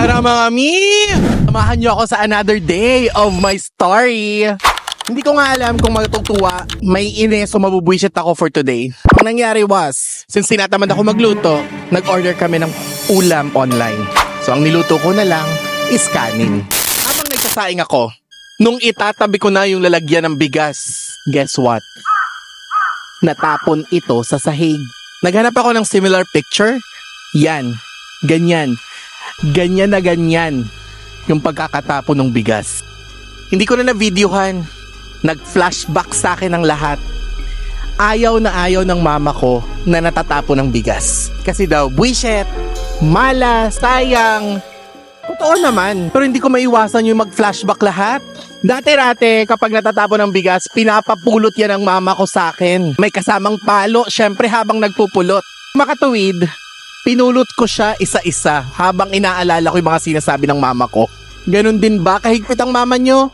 Tara mga mi! Samahan niyo ako sa another day of my story. Hindi ko nga alam kung matutuwa, may ines o mabubwisit ako for today. Ang nangyari was, since tinatamad ako magluto, nag-order kami ng ulam online. So ang niluto ko na lang is kanin. Habang nagsasaing ako, nung itatabi ko na yung lalagyan ng bigas, guess what? Natapon ito sa sahig. Naghanap ako ng similar picture. Yan. Ganyan. Ganyan na ganyan yung pagkakatapon ng bigas. Hindi ko na na-videohan. Nag-flashback sa akin ang lahat. Ayaw na ayaw ng mama ko na natatapon ng bigas. Kasi daw, buwisit, mala, sayang. Totoo naman, pero hindi ko maiwasan yung mag-flashback lahat. Dati-rate, kapag natatapon ng bigas, pinapapulot yan ng mama ko sa akin. May kasamang palo, syempre habang nagpupulot. Makatuwid, pinulot ko siya isa-isa habang inaalala ko yung mga sinasabi ng mama ko. Ganon din ba kahigpit ang mama nyo?